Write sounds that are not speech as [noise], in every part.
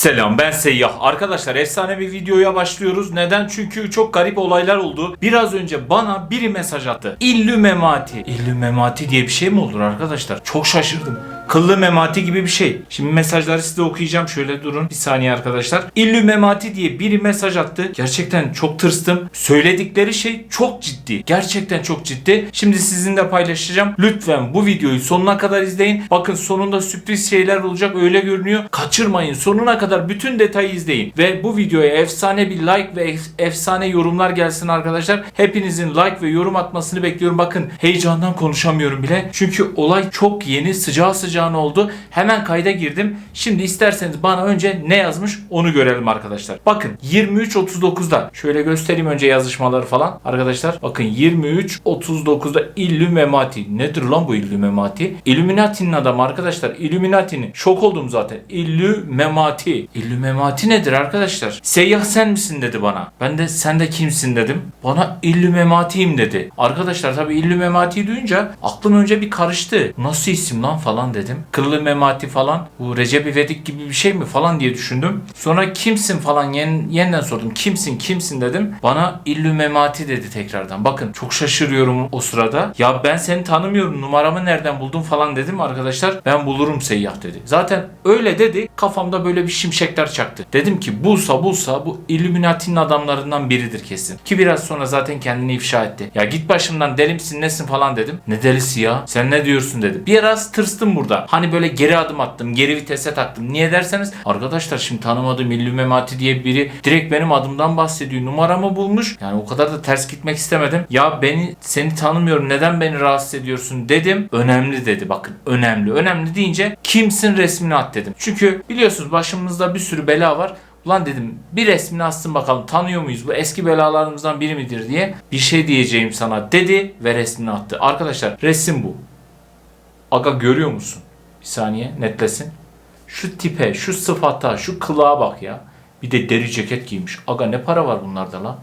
Selam ben Seyyah. Arkadaşlar efsane bir videoya başlıyoruz. Neden? Çünkü çok garip olaylar oldu. Biraz önce bana biri mesaj attı. İllü memati. İllü memati diye bir şey mi olur arkadaşlar? Çok şaşırdım. Kıllı memati gibi bir şey. Şimdi mesajları size okuyacağım. Şöyle durun bir saniye arkadaşlar. İllü memati diye biri mesaj attı. Gerçekten çok tırstım. Söyledikleri şey çok ciddi. Gerçekten çok ciddi. Şimdi sizinle paylaşacağım. Lütfen bu videoyu sonuna kadar izleyin. Bakın sonunda sürpriz şeyler olacak öyle görünüyor. Kaçırmayın. Sonuna kadar bütün detayı izleyin. Ve bu videoya efsane bir like ve ef- efsane yorumlar gelsin arkadaşlar. Hepinizin like ve yorum atmasını bekliyorum. Bakın heyecandan konuşamıyorum bile. Çünkü olay çok yeni sıcağı sıcağına oldu. Hemen kayda girdim. Şimdi isterseniz bana önce ne yazmış onu görelim arkadaşlar. Bakın 23.39'da şöyle göstereyim önce yazışmaları falan. Arkadaşlar bakın 23.39'da İllü Memati. Nedir lan bu İllü Memati? Illuminati'nin adamı arkadaşlar. Illuminati'nin. Şok oldum zaten. İllü Memati nedir arkadaşlar? Seyyah sen misin dedi bana. Ben de sen de kimsin dedim. Bana İllü Memati'yim dedi. Arkadaşlar tabi İllü Memati'yi duyunca aklım önce bir karıştı. Nasıl isim lan falan dedim. Kıllı Memati falan. Bu Recep İvedik gibi bir şey mi falan diye düşündüm. Sonra kimsin falan yen, yeniden sordum. Kimsin kimsin dedim. Bana İllü Memati dedi tekrardan. Bakın çok şaşırıyorum o sırada. Ya ben seni tanımıyorum. Numaramı nereden buldun falan dedim arkadaşlar. Ben bulurum seyyah dedi. Zaten öyle dedi. Kafamda böyle bir şimşekler çaktı. Dedim ki bulsa bulsa bu Illuminati'nin adamlarından biridir kesin. Ki biraz sonra zaten kendini ifşa etti. Ya git başımdan deli misin nesin falan dedim. Ne delisi ya? Sen ne diyorsun dedi. Biraz tırstım burada. Hani böyle geri adım attım. Geri vitese taktım. Niye derseniz arkadaşlar şimdi tanımadığım Illuminati diye biri direkt benim adımdan bahsediyor. Numaramı bulmuş. Yani o kadar da ters gitmek istemedim. Ya beni seni tanımıyorum. Neden beni rahatsız ediyorsun dedim. Önemli dedi. Bakın önemli. Önemli deyince kimsin resmini at dedim. Çünkü biliyorsunuz başımızda bir sürü bela var. Ulan dedim bir resmini assın bakalım tanıyor muyuz bu eski belalarımızdan biri midir diye bir şey diyeceğim sana dedi ve resmini attı. Arkadaşlar resim bu. Aga görüyor musun? Bir saniye netlesin. Şu tipe, şu sıfata, şu kılığa bak ya. Bir de deri ceket giymiş. Aga ne para var bunlarda lan?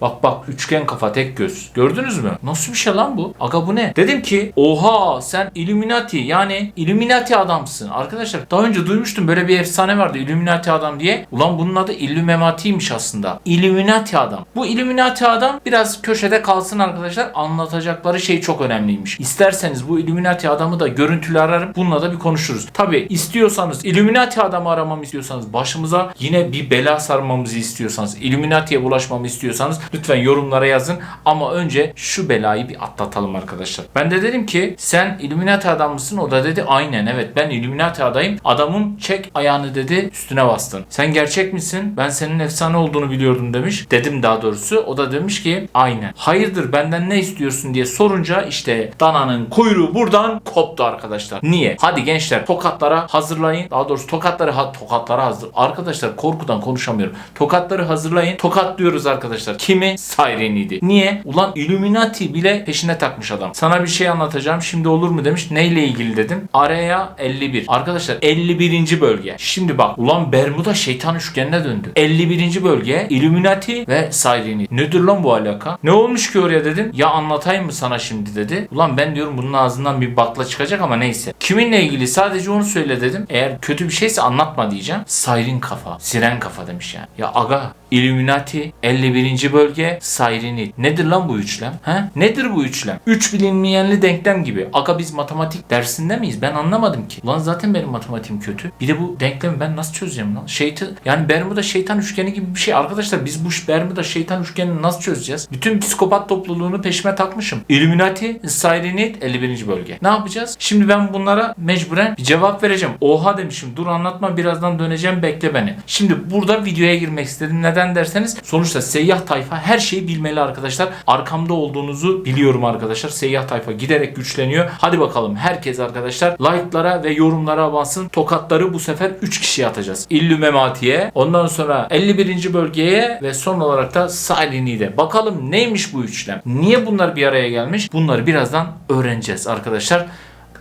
Bak bak üçgen kafa tek göz. Gördünüz mü? Nasıl bir şey lan bu? Aga bu ne? Dedim ki oha sen Illuminati yani Illuminati adamsın. Arkadaşlar daha önce duymuştum böyle bir efsane vardı Illuminati adam diye. Ulan bunun adı Illumemati'ymiş aslında. Illuminati adam. Bu Illuminati adam biraz köşede kalsın arkadaşlar. Anlatacakları şey çok önemliymiş. İsterseniz bu Illuminati adamı da görüntülü ararım. Bununla da bir konuşuruz. Tabi istiyorsanız Illuminati adamı aramamı istiyorsanız başımıza yine bir bela sarmamızı istiyorsanız Illuminati'ye bulaşmamı istiyorsanız lütfen yorumlara yazın. Ama önce şu belayı bir atlatalım arkadaşlar. Ben de dedim ki sen Illuminati adam mısın? O da dedi aynen evet ben Illuminati adayım. Adamın çek ayağını dedi üstüne bastın. Sen gerçek misin? Ben senin efsane olduğunu biliyordum demiş. Dedim daha doğrusu. O da demiş ki aynen. Hayırdır benden ne istiyorsun diye sorunca işte dananın kuyruğu buradan koptu arkadaşlar. Niye? Hadi gençler tokatlara hazırlayın. Daha doğrusu tokatları ha tokatlara hazır. Arkadaşlar korkudan konuşamıyorum. Tokatları hazırlayın. Tokat diyoruz arkadaşlar. Kimi? Siren'iydi. Niye? Ulan Illuminati bile peşine takmış adam. Sana bir şey anlatacağım. Şimdi olur mu demiş. Neyle ilgili dedim. Araya 51. Arkadaşlar 51. bölge. Şimdi bak. Ulan Bermuda şeytan üçgenine döndü. 51. bölge Illuminati ve Siren'i. Nedir lan bu alaka? Ne olmuş ki oraya dedim. Ya anlatayım mı sana şimdi dedi. Ulan ben diyorum bunun ağzından bir bakla çıkacak ama neyse. Kiminle ilgili sadece onu söyle dedim. Eğer kötü bir şeyse anlatma diyeceğim. Siren kafa. Siren kafa demiş yani. Ya aga Illuminati 51. bölge Sirenit. Nedir lan bu üçlem? He? Nedir bu üçlem? Üç bilinmeyenli denklem gibi. Aga biz matematik dersinde miyiz? Ben anlamadım ki. Ulan zaten benim matematiğim kötü. Bir de bu denklemi ben nasıl çözeceğim lan? Şeytan yani Bermuda şeytan üçgeni gibi bir şey. Arkadaşlar biz bu Bermuda şeytan üçgenini nasıl çözeceğiz? Bütün psikopat topluluğunu peşime takmışım. Illuminati, Sirenit 51. bölge. Ne yapacağız? Şimdi ben bunlara mecburen bir cevap vereceğim. Oha demişim. Dur anlatma birazdan döneceğim bekle beni. Şimdi burada videoya girmek istedim. Neden derseniz sonuçta seyyah tayfa her şeyi bilmeli arkadaşlar. Arkamda olduğunuzu biliyorum arkadaşlar. Seyyah tayfa giderek güçleniyor. Hadi bakalım herkes arkadaşlar like'lara ve yorumlara bassın. Tokatları bu sefer 3 kişiye atacağız. Illumemati'ye, ondan sonra 51. bölgeye ve son olarak da Sileni'de. Bakalım neymiş bu üçlem? Niye bunlar bir araya gelmiş? Bunları birazdan öğreneceğiz arkadaşlar.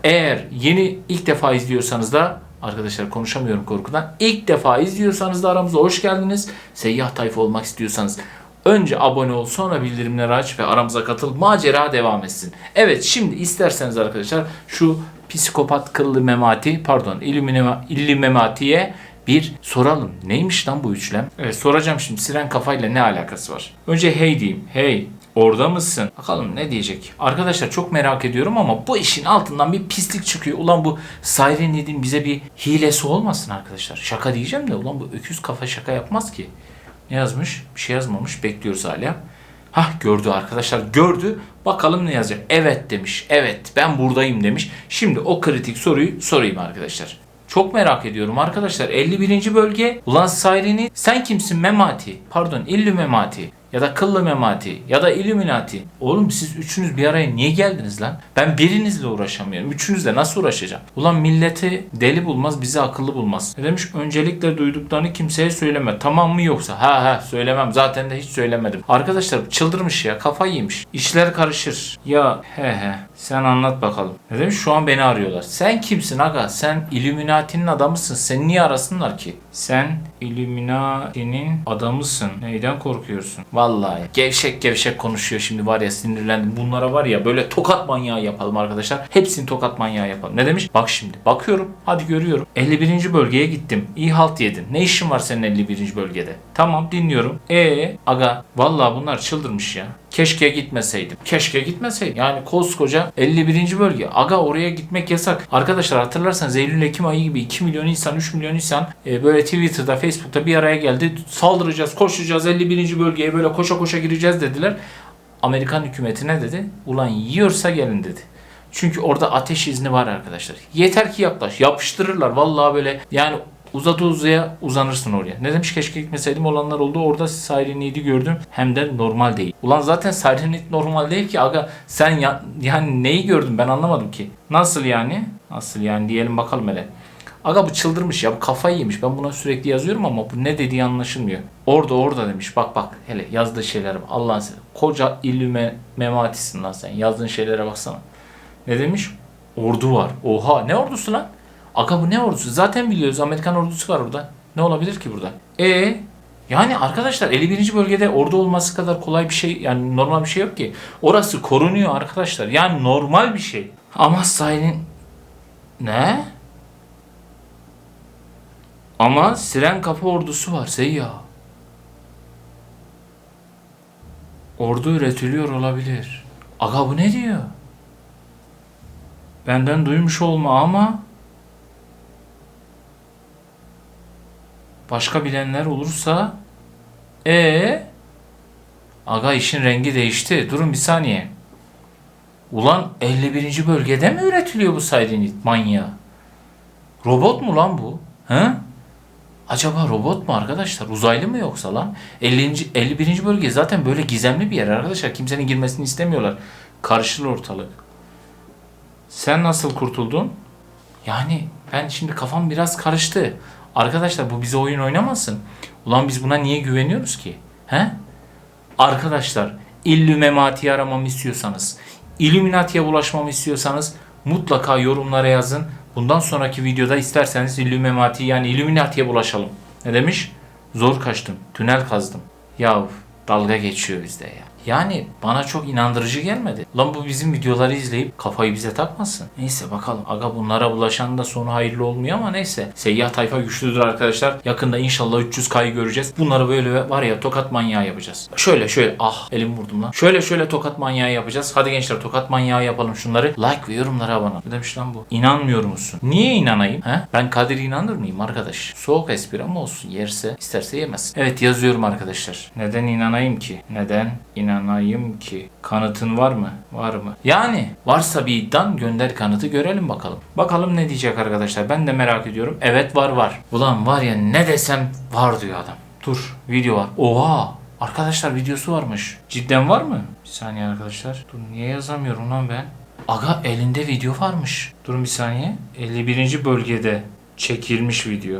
Eğer yeni ilk defa izliyorsanız da Arkadaşlar konuşamıyorum korkudan. İlk defa izliyorsanız da aramıza hoş geldiniz. Seyyah tayfa olmak istiyorsanız önce abone ol sonra bildirimleri aç ve aramıza katıl. Macera devam etsin. Evet şimdi isterseniz arkadaşlar şu psikopat kıllı memati pardon illi mematiye Bir soralım. Neymiş lan bu üçlem? Evet soracağım şimdi siren kafayla ne alakası var? Önce hey diyeyim. Hey Orada mısın? Bakalım ne diyecek. Arkadaşlar çok merak ediyorum ama bu işin altından bir pislik çıkıyor. Ulan bu Siren Head'in bize bir hilesi olmasın arkadaşlar. Şaka diyeceğim de ulan bu öküz kafa şaka yapmaz ki. Ne yazmış? Bir şey yazmamış. Bekliyoruz hala. Hah gördü arkadaşlar gördü. Bakalım ne yazacak. Evet demiş. Evet ben buradayım demiş. Şimdi o kritik soruyu sorayım arkadaşlar. Çok merak ediyorum arkadaşlar. 51. bölge. Ulan Siren'i sen kimsin Memati? Pardon İllü Memati. Ya da Kıllı Memati. Ya da Illuminati. Oğlum siz üçünüz bir araya niye geldiniz lan? Ben birinizle uğraşamıyorum. Üçünüzle nasıl uğraşacağım? Ulan milleti deli bulmaz bizi akıllı bulmaz. Ne demiş? Öncelikle duyduklarını kimseye söyleme. Tamam mı yoksa? Ha ha söylemem. Zaten de hiç söylemedim. Arkadaşlar çıldırmış ya. Kafayı yemiş. İşler karışır. Ya he he. Sen anlat bakalım. Ne demiş? Şu an beni arıyorlar. Sen kimsin aga? Sen Illuminati'nin adamısın. Seni niye arasınlar ki? Sen Illuminati'nin adamısın. Neyden korkuyorsun? Vallahi gevşek gevşek konuşuyor şimdi var ya sinirlendim. Bunlara var ya böyle tokat manyağı yapalım arkadaşlar. Hepsini tokat manyağı yapalım. Ne demiş? Bak şimdi bakıyorum. Hadi görüyorum. 51. bölgeye gittim. İyi halt yedin. Ne işin var senin 51. bölgede? Tamam dinliyorum. E aga vallahi bunlar çıldırmış ya. Keşke gitmeseydim. Keşke gitmeseydim. Yani koskoca 51. bölge. Aga oraya gitmek yasak. Arkadaşlar hatırlarsanız Eylül-Ekim ayı gibi 2 milyon insan, 3 milyon insan e, böyle Twitter'da, Facebook'ta bir araya geldi. Saldıracağız, koşacağız 51. bölgeye böyle koşa koşa gireceğiz dediler. Amerikan hükümeti ne dedi? Ulan yiyorsa gelin dedi. Çünkü orada ateş izni var arkadaşlar. Yeter ki yaklaş. Yapıştırırlar. Vallahi böyle yani uzadı uzaya uzanırsın oraya. Ne demiş keşke gitmeseydim olanlar oldu. Orada Siren Head'i gördüm. Hem de normal değil. Ulan zaten Siren Head normal değil ki aga. Sen ya, yani neyi gördün ben anlamadım ki. Nasıl yani? Nasıl yani diyelim bakalım hele. Aga bu çıldırmış ya bu kafayı yemiş. Ben buna sürekli yazıyorum ama bu ne dediği anlaşılmıyor. Orada orada demiş. Bak bak hele yazdığı şeylere bak. Allah'ın seni. Koca illüme mematisin lan sen. Yazdığın şeylere baksana. Ne demiş? Ordu var. Oha ne ordusu lan? Aga bu ne ordusu? Zaten biliyoruz Amerikan ordusu var orada. Ne olabilir ki burada? E yani arkadaşlar 51. bölgede ordu olması kadar kolay bir şey yani normal bir şey yok ki. Orası korunuyor arkadaşlar. Yani normal bir şey. Ama sahilin ne? Ama Siren Kapı ordusu var Seyya. Ordu üretiliyor olabilir. Aga bu ne diyor? Benden duymuş olma ama başka bilenler olursa e Aga işin rengi değişti. Durun bir saniye. Ulan 51. bölgede mi üretiliyor bu Sirenit manyağı? Robot mu lan bu? He? Acaba robot mu arkadaşlar? Uzaylı mı yoksa lan? 50. 51. bölge zaten böyle gizemli bir yer arkadaşlar. Kimsenin girmesini istemiyorlar. Karışır ortalık. Sen nasıl kurtuldun? Yani ben şimdi kafam biraz karıştı. Arkadaşlar bu bize oyun oynamasın. Ulan biz buna niye güveniyoruz ki? He? Arkadaşlar Illumemati'yi aramamı istiyorsanız, Illuminati'ye bulaşmamı istiyorsanız mutlaka yorumlara yazın. Bundan sonraki videoda isterseniz Illumemati yani Illuminati'ye bulaşalım. Ne demiş? Zor kaçtım. Tünel kazdım. Yav dalga geçiyor bizde ya. Yani bana çok inandırıcı gelmedi. Lan bu bizim videoları izleyip kafayı bize takmasın. Neyse bakalım. Aga bunlara bulaşan da sonu hayırlı olmuyor ama neyse. Seyyah tayfa güçlüdür arkadaşlar. Yakında inşallah 300K'yı göreceğiz. Bunları böyle var ya tokat manyağı yapacağız. Şöyle şöyle ah elim vurdum lan. Şöyle şöyle tokat manyağı yapacağız. Hadi gençler tokat manyağı yapalım şunları. Like ve yorumlara abone ol. Ne demiş lan bu? İnanmıyor musun? Niye inanayım? He? Ben Kadir'i inanır mıyım arkadaş? Soğuk espri ama olsun. Yerse isterse yemez. Evet yazıyorum arkadaşlar. Neden inanayım ki? Neden inanayım ki? Kanıtın var mı? Var mı? Yani varsa bir iddian gönder kanıtı görelim bakalım. Bakalım ne diyecek arkadaşlar. Ben de merak ediyorum. Evet var var. Ulan var ya ne desem var diyor adam. Dur video var. Oha Arkadaşlar videosu varmış. Cidden var mı? Bir saniye arkadaşlar. Dur niye yazamıyorum lan ben? Aga elinde video varmış. Durun bir saniye. 51. bölgede çekilmiş video.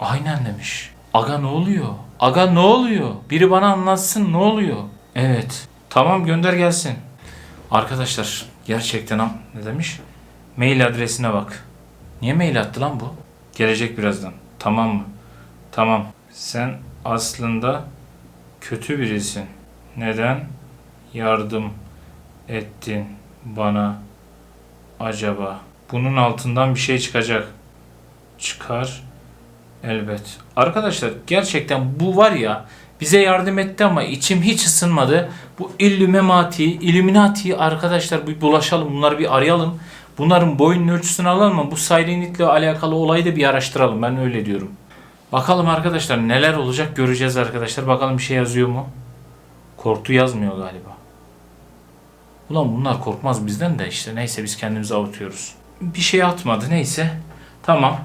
Aynen demiş. Aga ne oluyor? Aga ne oluyor? Biri bana anlatsın ne oluyor? Evet. Tamam gönder gelsin. Arkadaşlar gerçekten am ne demiş? Mail adresine bak. Niye mail attı lan bu? Gelecek birazdan. Tamam mı? Tamam. Sen aslında kötü birisin. Neden yardım ettin bana acaba? Bunun altından bir şey çıkacak. Çıkar Elbet. Arkadaşlar gerçekten bu var ya bize yardım etti ama içim hiç ısınmadı. Bu Illuminati, Illuminati arkadaşlar bir bulaşalım bunları bir arayalım. Bunların boyunun ölçüsünü alalım ama bu Sirenit'le alakalı olayı da bir araştıralım ben öyle diyorum. Bakalım arkadaşlar neler olacak göreceğiz arkadaşlar. Bakalım bir şey yazıyor mu? Korktu yazmıyor galiba. Ulan bunlar korkmaz bizden de işte neyse biz kendimizi avutuyoruz. Bir şey atmadı neyse. Tamam.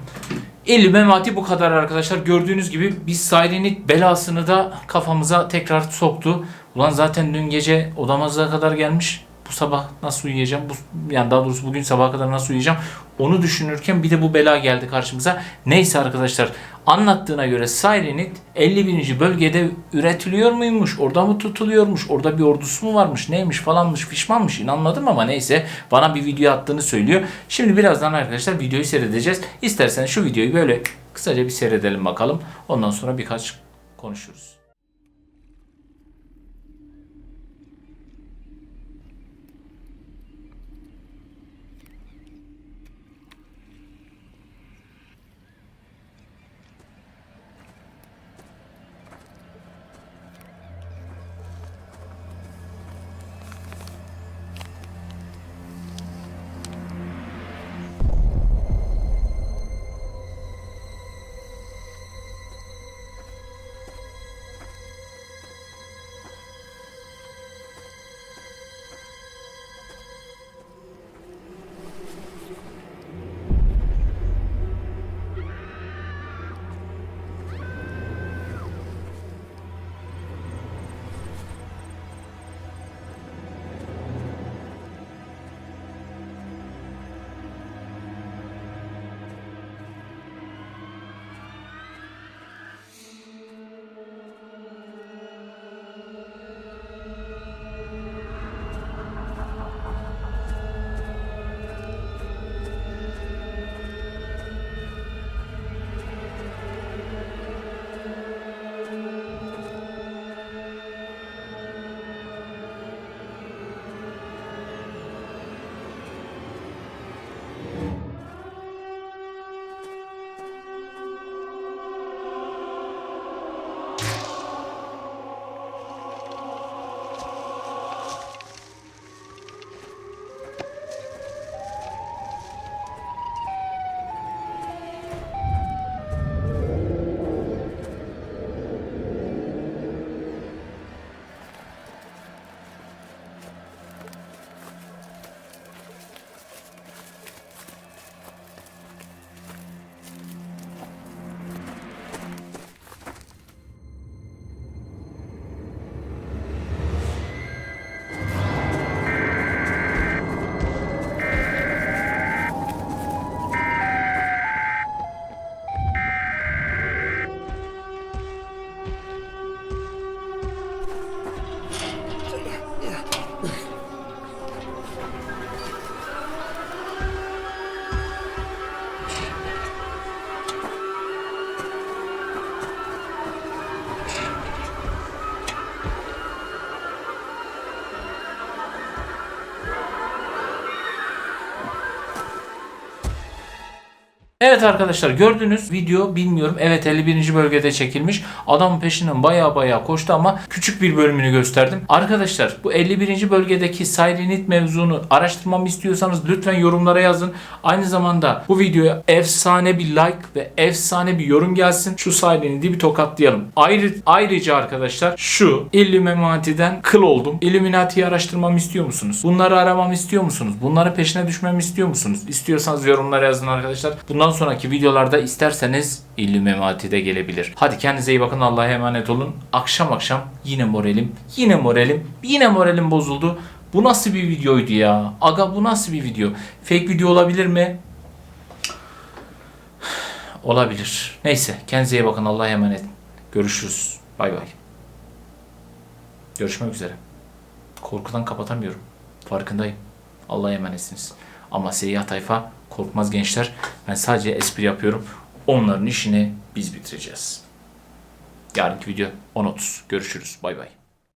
Illuminati bu kadar arkadaşlar. Gördüğünüz gibi biz Sirenit belasını da kafamıza tekrar soktu. Ulan zaten dün gece odamıza kadar gelmiş. Bu sabah nasıl uyuyacağım? Bu, yani daha doğrusu bugün sabaha kadar nasıl uyuyacağım? Onu düşünürken bir de bu bela geldi karşımıza. Neyse arkadaşlar anlattığına göre Sirenit 51. bölgede üretiliyor muymuş? Orada mı tutuluyormuş? Orada bir ordusu mu varmış? Neymiş falanmış fişmanmış inanmadım ama neyse bana bir video attığını söylüyor. Şimdi birazdan arkadaşlar videoyu seyredeceğiz. İsterseniz şu videoyu böyle kısaca bir seyredelim bakalım. Ondan sonra birkaç konuşuruz. Evet arkadaşlar gördünüz video bilmiyorum. Evet 51. bölgede çekilmiş. Adam peşinden baya baya koştu ama küçük bir bölümünü gösterdim. Arkadaşlar bu 51. bölgedeki Sirenit mevzunu araştırmamı istiyorsanız lütfen yorumlara yazın. Aynı zamanda bu videoya efsane bir like ve efsane bir yorum gelsin. Şu Sirenit'i bir tokatlayalım. Ayrı, ayrıca arkadaşlar şu Illuminati'den kıl oldum. Illuminati'yi araştırmamı istiyor musunuz? Bunları aramamı istiyor musunuz? Bunların peşine düşmemi istiyor musunuz? İstiyorsanız yorumlara yazın arkadaşlar. Bundan sonraki videolarda isterseniz Illuminati de gelebilir. Hadi kendinize iyi bakın. Allah'a emanet olun. Akşam akşam yine moralim, yine moralim, yine moralim bozuldu. Bu nasıl bir videoydu ya? Aga bu nasıl bir video? Fake video olabilir mi? [sighs] Olabilir. Neyse kendinize iyi bakın. Allah'a emanet. Görüşürüz. Bay bay. Görüşmek üzere. Korkudan kapatamıyorum. Farkındayım. Allah'a emanetsiniz. Ama seyyah tayfa korkmaz gençler. Ben sadece espri yapıyorum. Onların işini biz bitireceğiz. Yarınki video 10.30. Görüşürüz. Bay bay.